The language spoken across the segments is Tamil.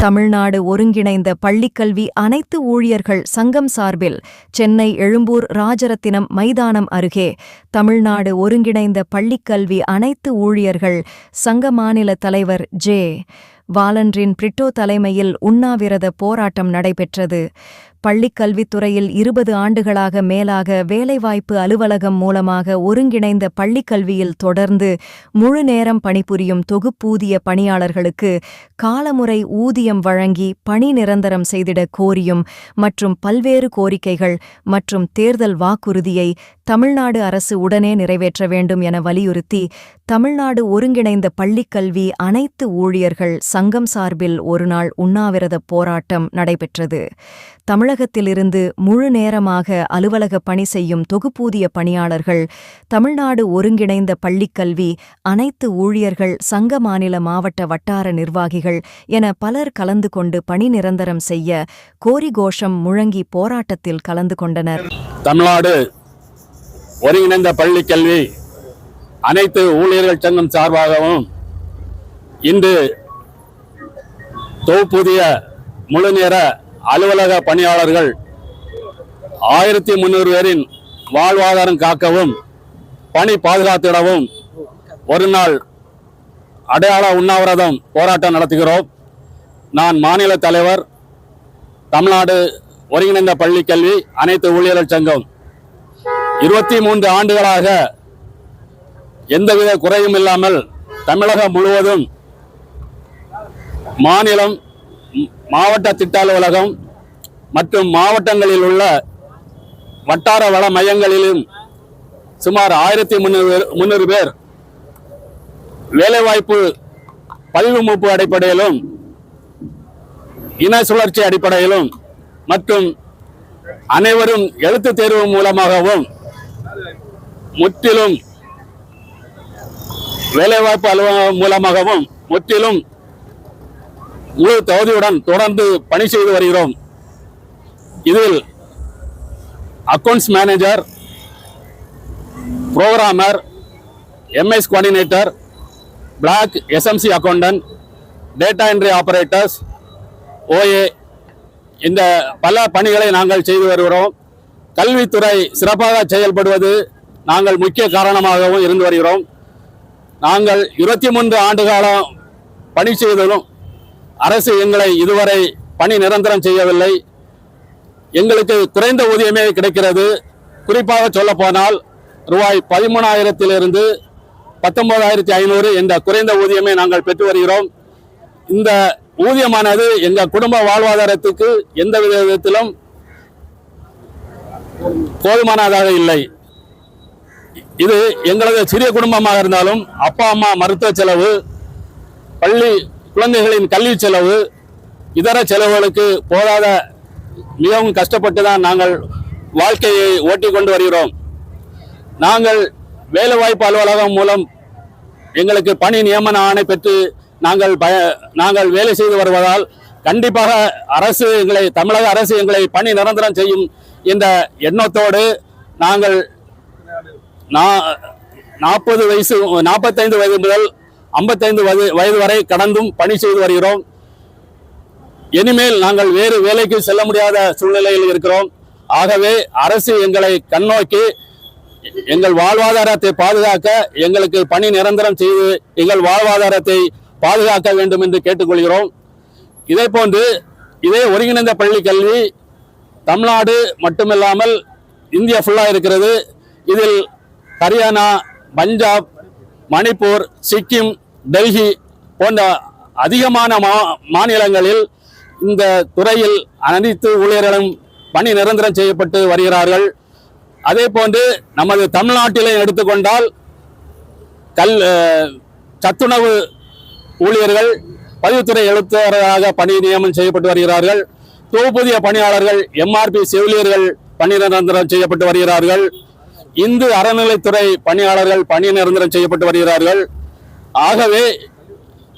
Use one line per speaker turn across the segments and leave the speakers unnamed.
தமிழ்நாடு ஒருங்கிணைந்த பள்ளிக்கல்வி அனைத்து ஊழியர்கள் சங்கம் சார்பில் சென்னை எழும்பூர் ராஜரத்தினம் மைதானம் அருகே தமிழ்நாடு ஒருங்கிணைந்த பள்ளிக்கல்வி அனைத்து ஊழியர்கள் சங்க மாநில தலைவர் ஜே. வாலன்றின் பிரிட்டோ தலைமையில் உண்ணாவிரத போராட்டம் நடைபெற்றது. பள்ளிக்கல்வித்துறையில் இருபது ஆண்டுகளாக மேலாக வேலைவாய்ப்பு அலுவலகம் மூலமாக ஒருங்கிணைந்த பள்ளிக் கல்வியில் தொடர்ந்து முழு நேரம் பணிபுரியும் தொகுப்பூதிய பணியாளர்களுக்கு காலமுறை ஊதியம் வழங்கி பணி நிரந்தரம் செய்திட கோரியும் மற்றும் பல்வேறு கோரிக்கைகள் மற்றும் தேர்தல் வாக்குறுதியை தமிழ்நாடு அரசு உடனே நிறைவேற்ற வேண்டும் என வலியுறுத்தி தமிழ்நாடு ஒருங்கிணைந்த பள்ளிக்கல்வி அனைத்து ஊழியர்கள் சங்கம் சார்பில் ஒருநாள் உண்ணாவிரத போராட்டம் நடைபெற்றது. தமிழ் தமிழகத்திலிருந்து முழு நேரமாக அலுவலக பணி செய்யும் தொகுப்பூதிய பணியாளர்கள் தமிழ்நாடு ஒருங்கிணைந்த பள்ளிக்கல்வி அனைத்து ஊழியர்கள் சங்க மாநில மாவட்ட வட்டார நிர்வாகிகள் என பலர் கலந்து கொண்டு பணி நிரந்தரம் செய்ய கோரி கோஷம் முழங்கி போராட்டத்தில் கலந்து கொண்டனர்.
தமிழ்நாடு ஒருங்கிணைந்த பள்ளிக்கல்வி அனைத்து ஊழியர்கள் சங்கம் சார்பாகவும் இன்று தொகுப்பூதிய முழுநேர அலுவலக பணியாளர்கள் ஆயிரத்தி முந்நூறு பேரின் வாழ்வாதாரம் காக்கவும் பணி பாதுகாத்திடவும் ஒரு நாள் அடையாள உண்ணாவிரதம் போராட்டம் நடத்துகிறோம். நான் மாநில தலைவர் தமிழ்நாடு ஒருங்கிணைந்த பள்ளி கல்வி அனைத்து ஊழியர்கள் சங்கம். இருபத்தி மூன்று ஆண்டுகளாக எந்தவித குறையும் இல்லாமல் தமிழகம் முழுவதும் மாநிலம் மாவட்ட திட்ட அலுவலகம் மற்றும் மாவட்டங்களில் உள்ள வட்டார வள மையங்களிலும் சுமார் ஆயிரத்தி முந்நூறு முந்நூறு பேர் வேலைவாய்ப்பு பதிவு மூப்பு அடிப்படையிலும் இன சுழற்சி அடிப்படையிலும் மற்றும் அனைவரும் எழுத்து தேர்வு மூலமாகவும் முற்றிலும் வேலைவாய்ப்பு அலுவலகம் மூலமாகவும் முற்றிலும் முழு தகுதியுடன் தொடர்ந்து பணி செய்து வருகிறோம். இதில் accounts manager programmer MS coordinator block SMC accountant data entry operators OA இந்த பல பணிகளை நாங்கள் செய்து வருகிறோம். கல்வித்துறை சிறப்பாக செயல்படுவது நாங்கள் முக்கிய காரணமாகவும் இருந்து வருகிறோம். நாங்கள் இருபத்தி மூன்று ஆண்டு காலம் பணி செய்ததும் அரசு எங்களை இதுவரை பணி நிரந்தரம் செய்யவில்லை. எங்களுக்கு குறைந்த ஊதியமே கிடைக்கிறது. குறிப்பாக சொல்லப்போனால் ரூபாய் பதிமூணாயிரத்திலிருந்து பத்தொன்பதாயிரத்தி ஐநூறு என்ற குறைந்த ஊதியமே நாங்கள் பெற்று வருகிறோம். இந்த ஊதியமானது எங்கள் குடும்ப வாழ்வாதாரத்துக்கு எந்த விதத்திலும் போதுமானதாக இல்லை. இது எங்களது சிறிய குடும்பமாக இருந்தாலும் அப்பா அம்மா மருத்துவ செலவு பள்ளி குழந்தைகளின் கல்வி செலவு இதர செலவுகளுக்கு போதாத மிகவும் கஷ்டப்பட்டு தான் நாங்கள் வாழ்க்கையை ஓட்டி கொண்டு வருகிறோம். நாங்கள் வேலைவாய்ப்பு அலுவலகம் மூலம் எங்களுக்கு பணி நியமன ஆணை பெற்று நாங்கள் பய நாங்கள் வேலை செய்து வருவதால் கண்டிப்பாக அரசு எங்களை தமிழக அரசு எங்களை பணி நிரந்தரம் செய்யும் இந்த எண்ணத்தோடு நாங்கள் நாற்பது வயசு நாற்பத்தைந்து வயது முதல் ஐம்பத்தைந்து வயது வயது வரை கடந்தும் பணி செய்து வருகிறோம். இனிமேல் நாங்கள் வேறு வேலைக்கு செல்ல முடியாத சூழ்நிலையில் இருக்கிறோம். ஆகவே அரசு எங்களை கண்ணோக்கி எங்கள் வாழ்வாதாரத்தை பாதுகாக்க எங்களுக்கு பணி நிரந்தரம் செய்து எங்கள் வாழ்வாதாரத்தை பாதுகாக்க வேண்டும் என்று கேட்டுக்கொள்கிறோம். இதே போன்று இதே ஒருங்கிணைந்த பள்ளி கல்வி தமிழ்நாடு மட்டுமில்லாமல் இந்தியா ஃபுல்லாக இருக்கிறது. இதில் ஹரியானா பஞ்சாப் மணிப்பூர் சிக்கிம் டெல்லி போன்ற அதிகமான மா மாநிலங்களில் இந்த துறையில் அனைத்து ஊழியர்களும் பணி நிரந்தரம் செய்யப்பட்டு வருகிறார்கள். அதே போன்று நமது தமிழ்நாட்டிலே எடுத்துக்கொண்டால் கல் சத்துணவு ஊழியர்கள் பதிவுத்துறை எழுத்தராக பணி நியமனம் செய்யப்பட்டு வருகிறார்கள். தொகுப்பூதிய பணியாளர்கள் எம்ஆர்பி செவிலியர்கள் பணி நிரந்தரம் செய்யப்பட்டு வருகிறார்கள். இந்து அறநிலைத்துறை பணியாளர்கள் பணி நிரந்தரம் செய்யப்பட்டு வருகிறார்கள். ஆகவே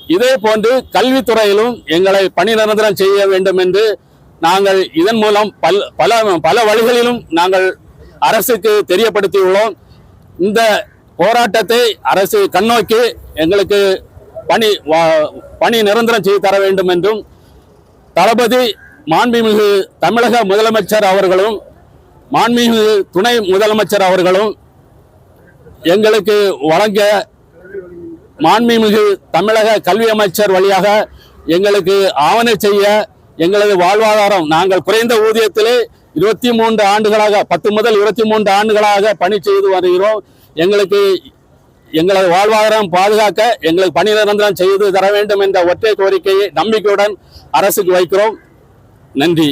இதே போன்று கல்வித்துறையிலும் எங்களை பணி நிரந்தரம் செய்ய வேண்டும் என்று நாங்கள் இதன் மூலம் பல் பல பல வழிகளிலும் நாங்கள் அரசுக்கு தெரியப்படுத்தியுள்ளோம். இந்த போராட்டத்தை அரசு கண்ணோக்கி எங்களுக்கு பணி வா- பணி நிரந்தரம் செய்து தர வேண்டும் என்றும் தளபதி மாண்புமிகு தமிழக முதலமைச்சர் அவர்களும் மாண்புமிகு துணை முதலமைச்சர் அவர்களும் எங்களுக்கு வழங்க மாண்புமிகு தமிழக கல்வி அமைச்சர் வழியாக எங்களுக்கு ஆவண செய்ய எங்களது வாழ்வாதாரம் நாங்கள் குறைந்த ஊதியத்திலே இருபத்தி மூன்று ஆண்டுகளாக பத்து முதல் இருபத்தி மூன்று ஆண்டுகளாக பணி செய்து வருகிறோம். எங்களுக்கு எங்களது வாழ்வாதாரம் பாதுகாக்க எங்களுக்கு பணி நிரந்தரம் செய்து தர வேண்டும் என்ற ஒற்றை கோரிக்கையை நம்பிக்கையுடன் அரசுக்கு வைக்கிறோம். நன்றி.